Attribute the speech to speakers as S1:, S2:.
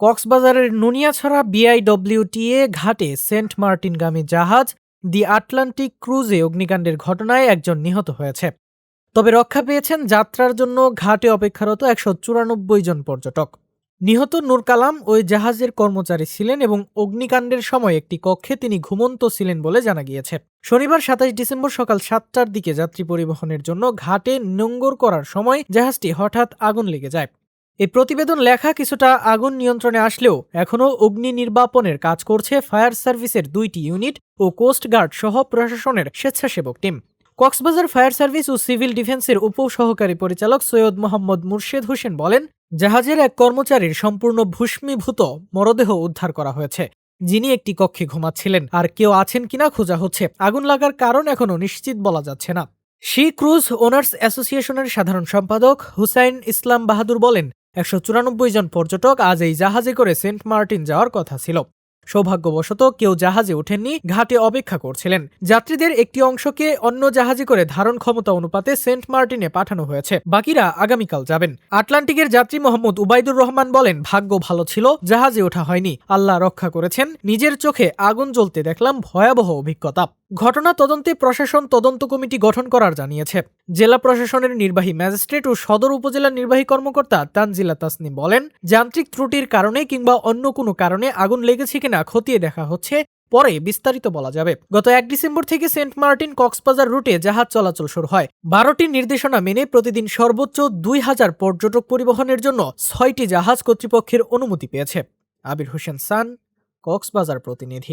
S1: কক্সবাজারের নুনিয়াছড়া বিআইডব্লিউটিএ ঘাটে সেন্ট মার্টিনগামী জাহাজ, দি আটলান্টিক ক্রুজে অগ্নিকাণ্ডের ঘটনায় একজন নিহত হয়েছে। তবে রক্ষা পেয়েছেন যাত্রার জন্য ঘাটে অপেক্ষারত একশো চুরানব্বই জন পর্যটক। নিহত নূর কালাম ওই জাহাজের কর্মচারী ছিলেন এবং অগ্নিকাণ্ডের সময় একটি কক্ষে তিনি ঘুমন্ত ছিলেন বলে জানা গিয়েছে। শনিবার সাতাশ ডিসেম্বর সকাল সাতটার দিকে যাত্রী পরিবহনের জন্য ঘাটে নোঙ্গর করার সময় জাহাজটি হঠাৎ আগুন লেগে যায়। এই প্রতিবেদন লেখা কিছুটা আগুন নিয়ন্ত্রণে আসলেও এখনও অগ্নি নির্বাপনের কাজ করছে ফায়ার সার্ভিসের দুইটি ইউনিট ও কোস্টগার্ড সহ প্রশাসনের স্বেচ্ছাসেবক টিম। কক্সবাজার ফায়ার সার্ভিস ও সিভিল ডিফেন্সের উপ সহকারী পরিচালক সৈয়দ মোহাম্মদ মুর্শেদ হোসেন বলেন, জাহাজের এক কর্মচারীর সম্পূর্ণ ভূষ্মীভূত মরদেহ উদ্ধার করা হয়েছে। যিনি একটি কক্ষে ঘুমাচ্ছিলেন, আর কেউ আছেন কিনা খোঁজা হচ্ছে। আগুন লাগার কারণ এখনও নিশ্চিত বলা যাচ্ছে না। শি ক্রুজ ওনার্স অ্যাসোসিয়েশনের সাধারণ সম্পাদক হুসাইন ইসলাম বাহাদুর বলেন একশো চুরানব্বই জন পর্যটক আজ এই জাহাজে করে সেন্ট মার্টিন যাওয়ার কথা ছিল। সৌভাগ্যবশত কেউ জাহাজে ওঠেননি, ঘাটে অপেক্ষা করছিলেন। যাত্রীদের একটি অংশকে অন্য জাহাজে করে ধারণ ক্ষমতা অনুপাতে সেন্ট মার্টিনে পাঠানো হয়েছে। বাকিরা আগামীকাল যাবেন। আটলান্টিকের যাত্রী মোহাম্মদ উবাইদুর রহমান বলেন, ভাগ্য ভালো ছিল, জাহাজে ওঠা হয়নি। আল্লাহ রক্ষা করেছেন। নিজের চোখে আগুন জ্বলতে দেখলাম ভয়াবহ অভিজ্ঞতা। ঘটনা তদন্তে প্রশাসন তদন্ত কমিটি গঠন করার জানিয়েছে। জেলা প্রশাসনের নির্বাহী ম্যাজিস্ট্রেট ও সদর উপজেলার নির্বাহী কর্মকর্তা তানজিলা তাসনিম বলেন, যান্ত্রিক ত্রুটির কারণে কিংবা অন্য কোনো কারণে আগুন লেগেছে কিনা খতিয়ে দেখা হচ্ছে, পরে বিস্তারিত বলা যাবে। গত এক ডিসেম্বর থেকে সেন্ট মার্টিন কক্সবাজার রুটে জাহাজ চলাচল শুরু হয়। বারোটি নির্দেশনা মেনে প্রতিদিন সর্বোচ্চ দুই হাজার পর্যটক পরিবহনের জন্য ছয়টি জাহাজ কর্তৃপক্ষের অনুমতি পেয়েছে। আবির হোসেন সান, কক্সবাজার প্রতিনিধি।